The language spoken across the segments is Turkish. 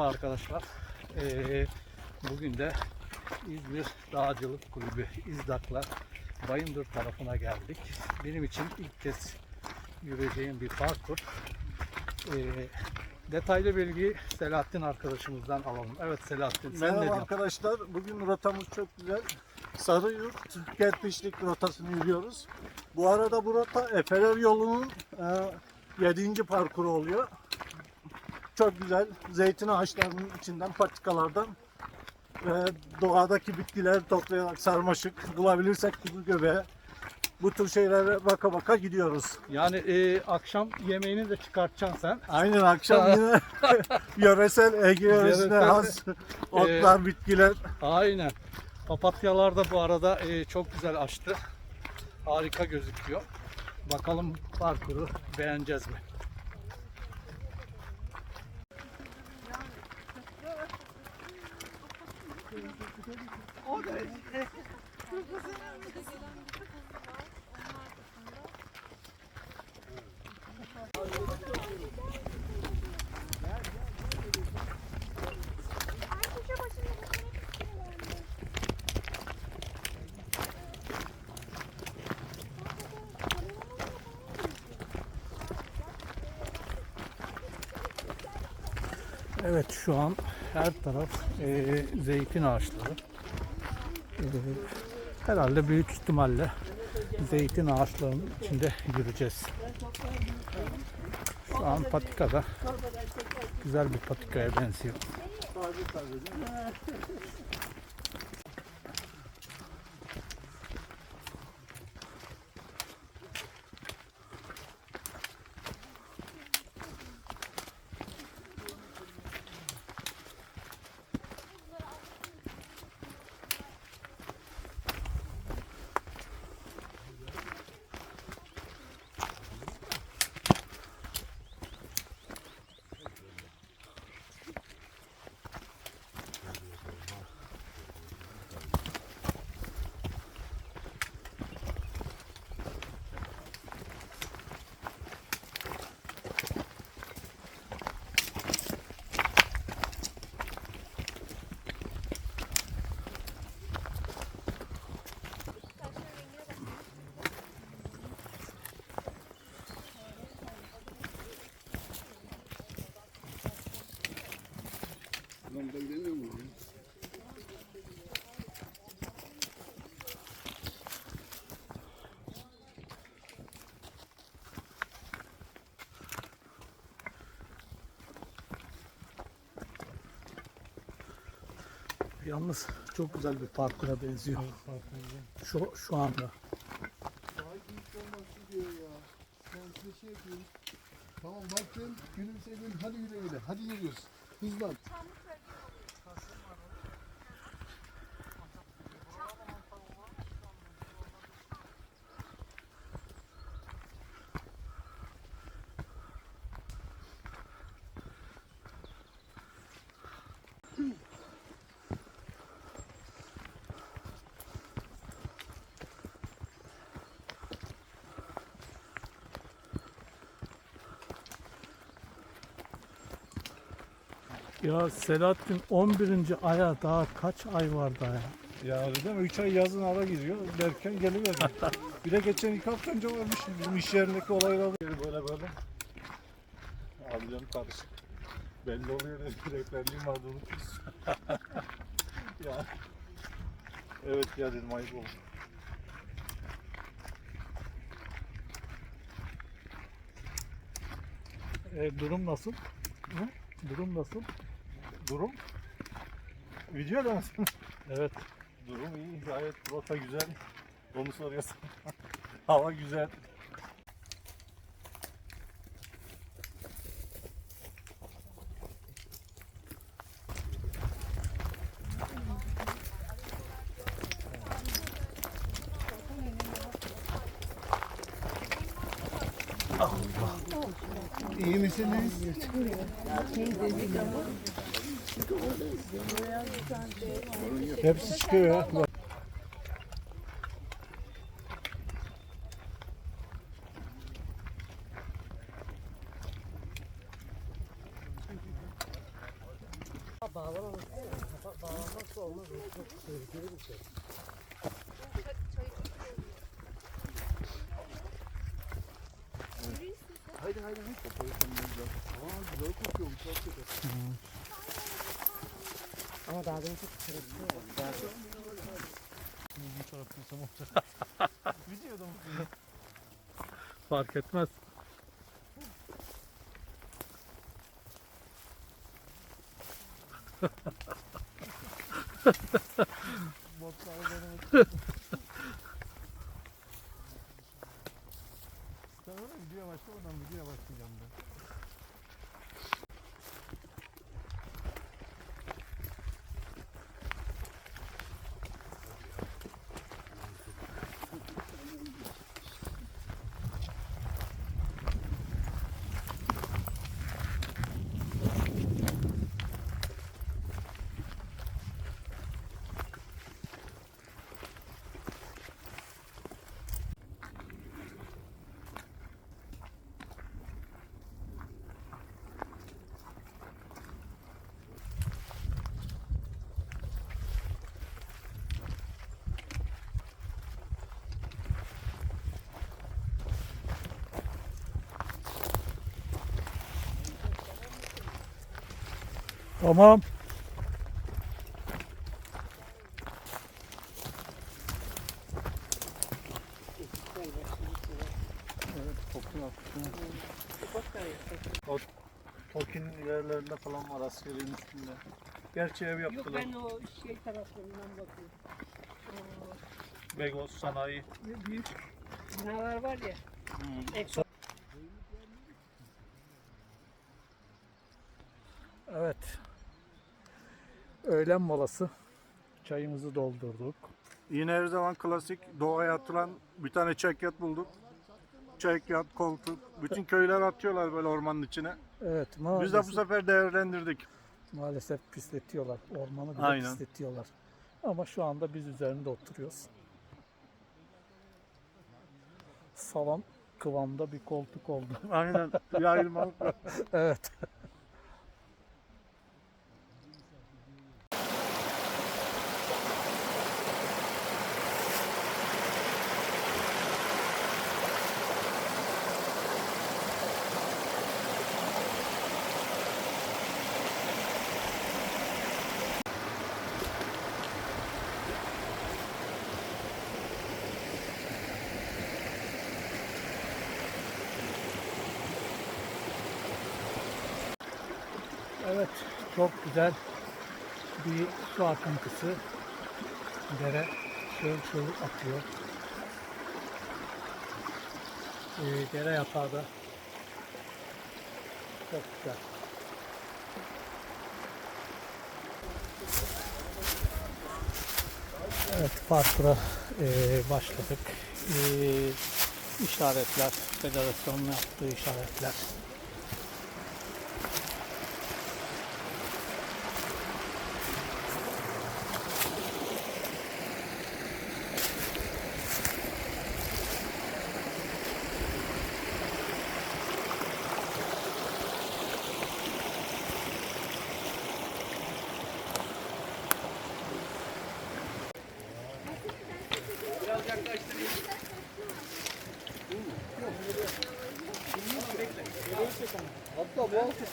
Merhaba arkadaşlar. Ee, bugün de İzmir Dağcılık Kulübü İzdak'la Bayındır tarafına geldik. Benim için ilk kez yürüyeceğim bir parkur. Ee, detaylı bilgiyi Selahattin arkadaşımızdan alalım. Evet Selahattin sen ne Merhaba diyorsun? arkadaşlar. Bugün rotamız çok güzel. Sarıyurt Kerpiçlik rotasını yürüyoruz. Bu arada bu rota Efeler yolunun e, 7. parkuru oluyor. Çok güzel. Zeytin ağaçlarının içinden patikalardan ve doğadaki bitkileri toplayarak sarmaşık bulabilirsek kuzu göbeği bu tür şeylere baka baka gidiyoruz. Yani e, akşam yemeğini de çıkartacaksın sen. Aynen akşam yine yöresel Ege yöresine has otlar, bitkiler. Aynen. Papatyalar da bu arada e, çok güzel açtı. Harika gözüküyor. Bakalım parkuru beğeneceğiz mi? Evet şu an her taraf e, zeytin ağaçları. E, herhalde büyük ihtimalle zeytin ağaçlarının içinde yürüyeceğiz. Şu an patikada güzel bir patikaya benziyor. Yalnız çok güzel bir parkura benziyor. Şu şu anda. Tamam baktın, gülümsedin, hadi güle güle, hadi yürüyoruz. Hızlan. Ya Selahattin 11. aya daha kaç ay var daha ya? Ya dedim 3 ay yazın ara giriyor derken geliverdi. bir de geçen iki hafta önce varmış bizim iş yerindeki olaylar böyle böyle. Alacağım karışık. Belli oluyor dedi rehberliğim vardı unutmuşsun. ya. Evet ya dedim ayıp oldu. E, durum nasıl? Hı? Durum nasıl? Durum? Video da mısın? Evet. Durum iyi gayet rota güzel. Onu soruyorsun. Hava güzel. İyi misiniz? Hepsi çıkıyor ya. Bağlamamak, bağlamaksa olmaz. Çok tehlikeli bir şey. Ama daha önce kırıktı ya. Fark etmez. Sen öyle videoya başla oradan videoya başlayacağım ben. Tamam. Toki'nin ilerlerinde falan var askerin üstünde. Gerçi ev Yok yaptılar. ben o şey taraflarından bakıyorum. Begos sanayi. O büyük binalar var ya. Ekso. Evet. Öğlen molası. Çayımızı doldurduk. Yine her zaman klasik doğaya atılan bir tane çekyat bulduk. Çekyat, koltuk. Bütün köyler atıyorlar böyle ormanın içine. Evet Biz maalesef, de bu sefer değerlendirdik. maalesef pisletiyorlar. Ormanı bile Aynen. pisletiyorlar. Ama şu anda biz üzerinde oturuyoruz. Salon kıvamda bir koltuk oldu. Aynen. Yayılmalık. Evet, çok güzel bir su akıntısı. Dere şöl şöl akıyor. Ee, dere yatağı da çok güzel. Evet, parkura ee, başladık. Ee, işaretler, federasyonun yaptığı işaretler.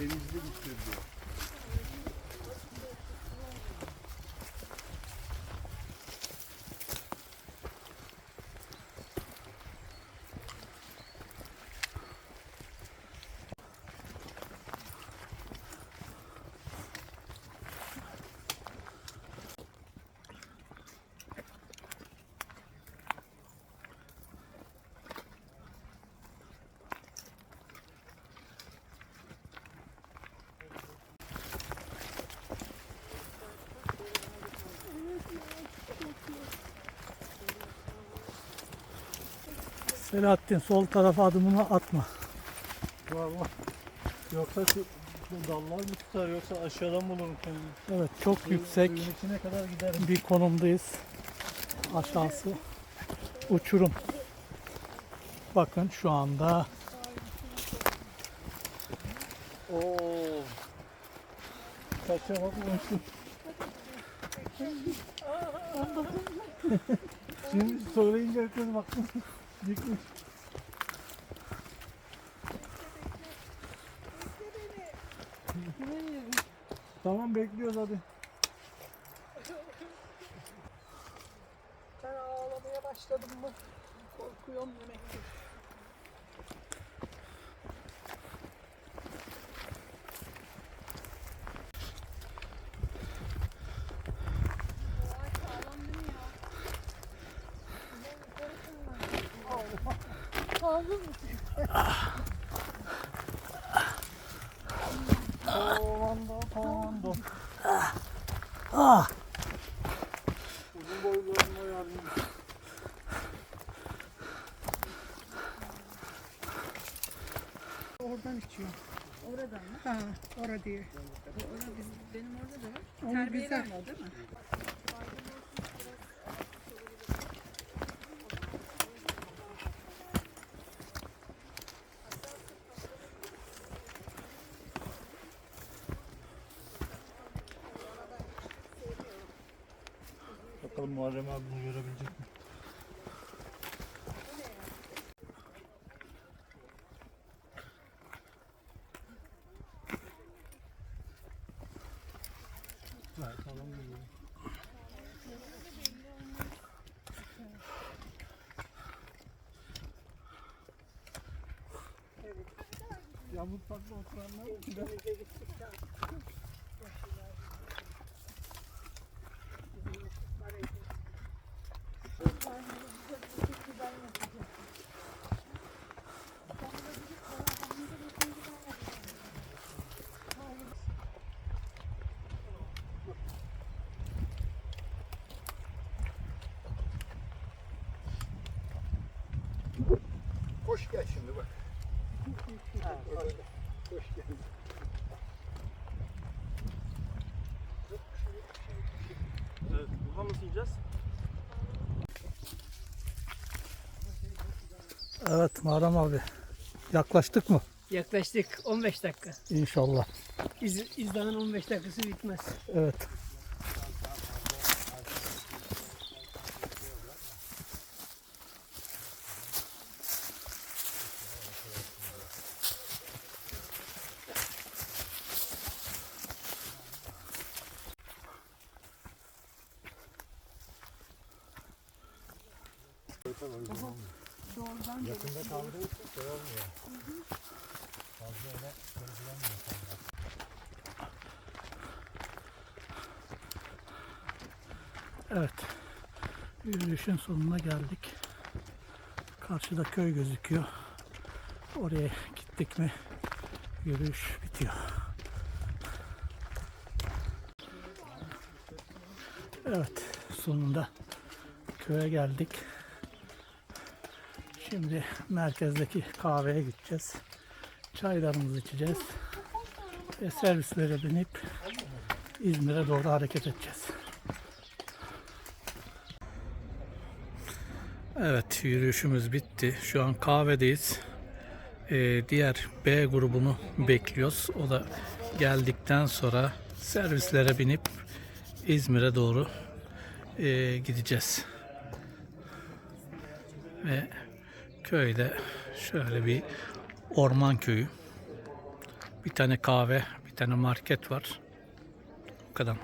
Denizli bitirdi. Selahattin sol tarafa adımını atma. Var. Yoksa şu, dallar mı tutar yoksa aşağıdan bulurum kendimi. Evet çok yüksek Suyun içine kadar giderim. bir konumdayız. Aşağısı uçurum. Bakın şu anda Oo. Kaça bakmıştım. Şimdi söyleyince herkes baktım. Yıkmış. Tamam bekliyoruz hadi. Ben ağlamaya başladım mı? Korkuyorum demek. Komando, içiyor. Oradan mı? Ha, orada diye. Orada biz, benim orada da var. Onu Terbiyeden güzel. o değil mi? Bakalım Muharrem abi bunu görebilecek mi? Evet, tamam geliyor. Ya mutfakta oturanlar Koş gel şimdi bak. Koş gel. Evet, buradan nasıl ineceğiz? evet Muharrem abi. Yaklaştık mı? Yaklaştık 15 dakika. İnşallah. İz, izdanın 15 dakikası bitmez. Evet. Evet. Yürüyüşün sonuna geldik. Karşıda köy gözüküyor. Oraya gittik mi yürüyüş bitiyor. Evet, sonunda köye geldik. Şimdi merkezdeki kahveye gideceğiz. Çaylarımızı içeceğiz. Ve servislere binip İzmir'e doğru hareket edeceğiz. Evet yürüyüşümüz bitti. Şu an kahvedeyiz. Ee, diğer B grubunu bekliyoruz. O da geldikten sonra servislere binip İzmir'e doğru ee, gideceğiz. Ve köyde şöyle bir orman köyü. Bir tane kahve, bir tane market var. Bu kadar.